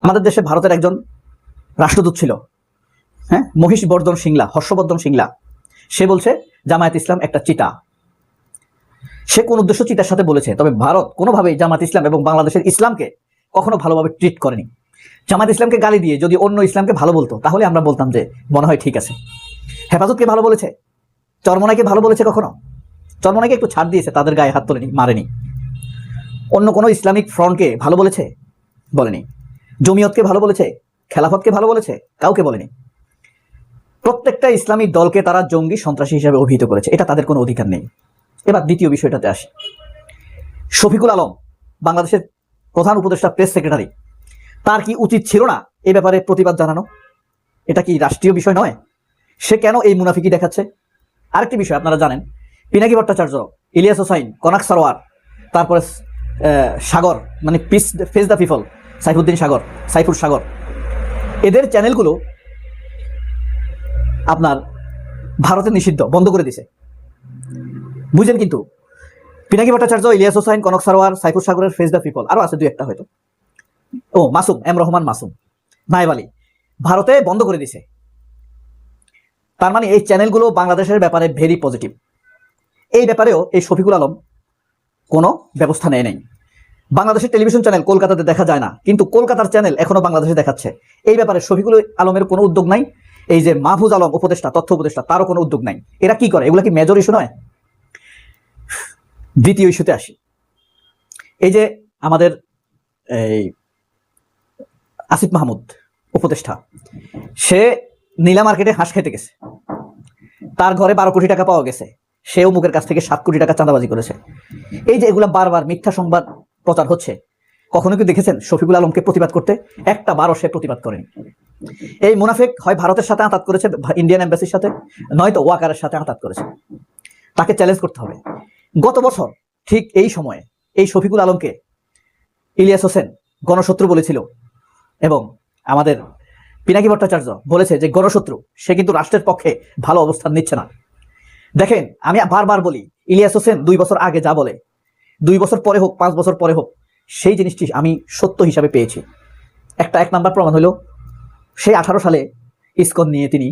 আমাদের দেশে ভারতের একজন রাষ্ট্রদূত ছিল। হ্যাঁ? মহিষ বর্ধন সিংলা, হর্ষবর্ধন সিংলা। সে বলছে, জামায়াত ইসলাম একটা চিতা। সে কোন উদ্দেশ্য চিতার সাথে বলেছে, তবে ভারত কোনোভাবেই জামাত ইসলাম এবং বাংলাদেশের ইসলামকে কখনো ভালোভাবে ট্রিট করেনি। জামাত ইসলামকে গালি দিয়ে যদি অন্য ইসলামকে ভালো বলতো, তাহলে আমরা বলতাম যে, মনে হয় ঠিক আছে। হেফাজতকে ভালো বলেছে। চরমনাইকে ভালো বলেছে কখনো? চরমনাইকে একটু ছাড় দিয়েছে, তাদের গায়ে হাত তোলেনি, মারেনি। অন্য কোনো ইসলামিক ফ্রন্টকে ভালো বলেছে? বলেনি। জমিয়তকে ভালো বলেছে, খেলাফতকে ভালো বলেছে, কাউকে বলেনি। প্রত্যেকটা ইসলামী দলকে তারা জঙ্গি সন্ত্রাসী হিসেবে অভিহিত করেছে, এটা তাদের কোনো অধিকার নেই। এবার দ্বিতীয় বিষয়টাতে আসি। শফিকুল আলম, বাংলাদেশের প্রধান উপদেষ্টা, প্রেস সেক্রেটারি, তার কি উচিত ছিল না এ ব্যাপারে প্রতিবাদ জানানো? এটা কি রাষ্ট্রীয় বিষয় নয়? সে কেন এই মুনাফিকি দেখাচ্ছে? আরেকটি বিষয় আপনারা জানেন, পিনাকি ভট্টাচার্য, ইলিয়াস হোসাইন, কনাক সারোয়ার, তারপরে সাগর মানে peace, face the people Saifuddin Sagar Saifur Sagar. এদের চ্যানেলগুলো আপনার ভারতে নিষিদ্ধ, বন্ধ করে দিছে। বুঝেন কিন্তু, পিনাকি ভট্টাচার্য, ইলিয়াস হোসাইন, কনক সারোয়ার সাইফুর সাগরের ফেস দ্য পিপল আরও আছে দুই একটা হয়তো। ও, মাসুম, এম রহমান মাসুম, নায়েব আলী, ভারতে বন্ধ করে দিছে। তার মানে এই চ্যানেলগুলো বাংলাদেশের ব্যাপারে ভেরি পজিটিভ এই ব্যাপারেও এই শফিকুল আলম কোনো ব্যবস্থা নেয় নাই। বাংলাদেশের টেলিভিশন চ্যানেল কলকাতাতে দেখা যায় না, কিন্তু কলকাতার চ্যানেল এখনও বাংলাদেশে দেখাচ্ছে। এই ব্যাপারে শফিকুল আলমের কোনো উদ্যোগ নাই, এই যে মাহফুজ আলম উপদেষ্টা, তথ্য উপদেষ্টা, তারও কোনো উদ্যোগ নাই। এরা কি করে? এগুলো কি মেজর ইস্যু নয়? দ্বিতীয় ইস্যুতে আসি। এই যে আমাদের এই আসিফ মাহমুদ উপদেষ্টা, সে নীলা মার্কেটে হাঁস খেতে গেছে। তার ঘরে বারো কোটি টাকা পাওয়া গেছে। সেও মুখের কাছ থেকে সাত কোটি টাকা চাঁদাবাজি করেছে। এই যে এগুলা বারবার মিথ্যা সংবাদ প্রচার হচ্ছে। কখনো কি দেখেছেন শফিকুল আলমকে প্রতিবাদ করতে? একটা বারও সে প্রতিবাদ করেনি। এই মুনাফেক হয় ভারতের সাথে আঘাত করেছে, ইন্ডিয়ান এম্বাসির সাথে, নয়তো ওয়াকারের সাথে আঘাত করেছে। তাকে চ্যালেঞ্জ করতে হবে। গত বছর ঠিক এই সময়ে এই শফিকুল আলমকে ইলিয়াস হোসেন গণশত্রু বলেছিল এবং আমাদের পিনাকি ভট্টাচার্য বলেছে যে গণশত্রু, সে কিন্তু রাষ্ট্রের পক্ষে ভালো অবস্থান নিচ্ছে না। দেখেন, আমি বারবার বলি, ইলিয়াস হোসেন দুই বছর আগে যা বলে দুই বছর পরে হোক, পাঁচ বছর পরে হোক, সেই জিনিসটি আমি সত্য হিসাবে পেয়েছি। একটা এক নাম্বার প্রমাণ হলো, সেই আঠারো সালে ইসকন নিয়ে তিনি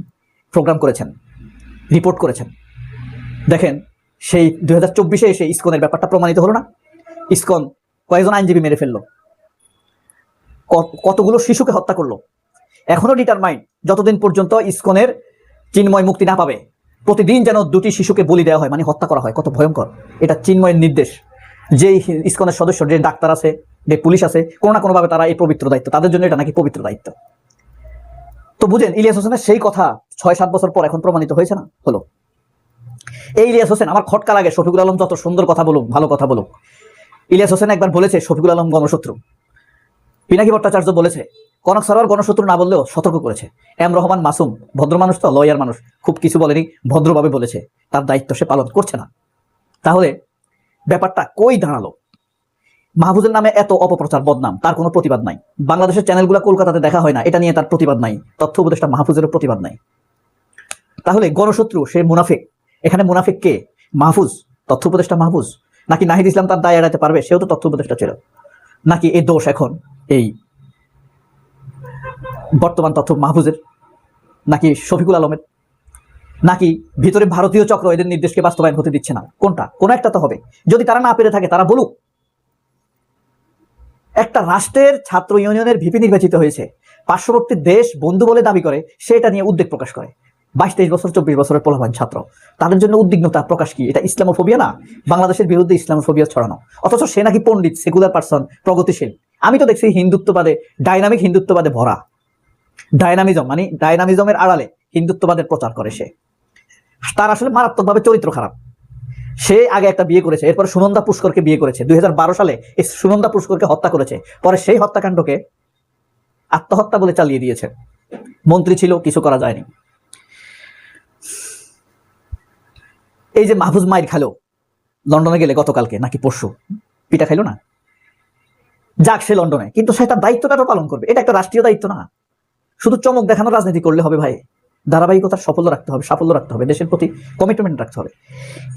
প্রোগ্রাম করেছেন রিপোর্ট করেছেন। দেখেন, সেই দুই হাজার চব্বিশে এসে ইসকনের ব্যাপারটা প্রমাণিত হলো না। ইসকন কয়েকজন আইনজীবী মেরে ফেলল। কতগুলো শিশুকে হত্যা করল। এখনও ডিটারমাইন্ড যতদিন পর্যন্ত ইসকনের চিন্ময় মুক্তি না পাবে, প্রতিদিন যেন দুটি শিশুকে বলি দেওয়া হয় মানে হত্যা করা হয়, কত ভয়ঙ্কর। এটা চিন্ময়ের নির্দেশ। যে ইস্কনের সদস্য, যে ডাক্তার আছে, যে পুলিশ আছে, কোনো না কোনোভাবে তারা এই পবিত্র দায়িত্ব, তাদের জন্য এটা নাকি পবিত্র দায়িত্ব। তো বুঝেন, ইলিয়াস হোসেনের সেই কথা ছয় সাত বছর পর এখন প্রমাণিত হয়েছে না? হলো। এই ইলিয়াস হোসেন, আমার খটকা লাগে শফিকুল আলম যত সুন্দর কথা বলুক, ভালো কথা বলুক, ইলিয়াস হোসেন একবার বলেছে শফিকুল আলম গণশত্রু। পিনাকি ভট্টাচার্য বলেছে, কনক সরোয়ার গণশত্রু না বললেও সতর্ক করেছে। এম রহমান মাসুম, ভদ্র মানুষ তো, লয়ার মানুষ, খুব কিছু বলেনি, ভদ্রভাবে বলেছে, তার দায়িত্ব সে পালন করছে না। তাহলে ব্যাপারটা কই দাঁড়াল? মাহফুজের নামে এত অপপ্রচার, বদনাম, তার কোনো প্রতিবাদ নাই। বাংলাদেশের চ্যানেলগুলো কলকাতাতে দেখা হয় না, এটা নিয়ে তার প্রতিবাদ নাই, তথ্য উপদেষ্টা মাহফুজেরও প্রতিবাদ নাই। তাহলে গণশত্রু, সে মুনাফিক, এখানে মুনাফিক কে? মাহফুজ, তথ্য উপদেষ্টা মাহফুজ? নাকি নাহিদ ইসলাম তার দায় এড়াতে পারবে? সেও তো তথ্য উপদেষ্টা ছিল। নাকি এই দোষ এখন, এই বর্তমান তথ্য মাহফুজের? নাকি শফিকুল আলমের? নাকি ভিতরে ভারতীয় চক্র এদের নির্দেশকে বাস্তবায়ন হতে দিচ্ছে না? কোনটা? কোন একটা তো হবে। যদি তারা না পেরে থাকে, তারা বলুক। একটা রাষ্ট্রের ছাত্র ইউনিয়নের ভিপি নির্বাচিত হয়েছে। পার্শ্ববর্তী দেশ বন্ধু বলে দাবি করে, সেটা নিয়ে উদ্বেগ প্রকাশ করে। বাইশ তেইশ বছর, চব্বিশ বছরের প্রলোভন ছাত্র। তাদের জন্য উদ্বিগ্নতা প্রকাশ কি? এটা ইসলামোফোবিয়া না? বাংলাদেশের বিরুদ্ধে ইসলামোফোবিয়া ছড়ানো। অথচ সে নাকি পণ্ডিত, সেকুলার পার্সন, প্রগতিশীল। আমি তো দেখছি হিন্দুত্ববাদে, ডাইনামিক হিন্দুত্ববাদে ভরা। ডায়নামিজম মানে ডায়নামিজমের আড়ালে হিন্দুত্ববাদের প্রচার করে সে। তার আসলে মারাত্মকভাবে চরিত্র খারাপ। সে আগে একটা বিয়ে করেছে, এরপর সুনন্দা পুষ্করকে বিয়ে করেছে। দুই হাজার বারো সালে এই সুনন্দা পুষ্করকে হত্যা করেছে। পরে সেই হত্যাকাণ্ডকে আত্মহত্যা বলে চালিয়ে দিয়েছে। মন্ত্রী ছিল, কিছু করা যায়নি। এই যে মাহফুজ মাইর খেলো, লন্ডনে গেলে গতকালকে, নাকি পরশু? পিটা খাইলো না? যাক, সে লন্ডনে। কিন্তু সে তার দায়িত্বটা পালন করবে। এটা একটা রাষ্ট্রীয় দায়িত্ব না। শুধু চমক দেখানো রাজনীতি করলে হবে ভাই। ধারাবাহিকতার সাফল্য রাখতে হবে, সাফল্য রাখতে হবে, দেশের প্রতি কমিটমেন্ট রাখতে হবে।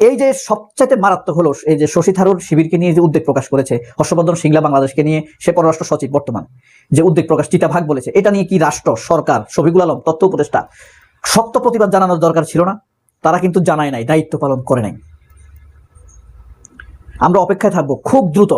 এই যে সবচাইতে মারাত্মক হলো এই যে শশী থারুর শিবিরকে নিয়ে যে উদ্বেগ প্রকাশ করেছে, হর্ষবর্ধন সিংলা বাংলাদেশকে নিয়ে, সে পররাষ্ট্র সচিব বর্তমান, যে উদ্বেগ প্রকাশ চিতাভাগ বলেছে, এটা নিয়ে কি রাষ্ট্র, সরকার, শফিকুল আলম, তথ্য উপদেষ্টা, শক্ত প্রতিবাদ জানানোর দরকার ছিল না, তারা কিন্তু জানায় নাই, দায়িত্ব পালন করে নাই। আমরা অপেক্ষায় থাকব খুব দ্রুত।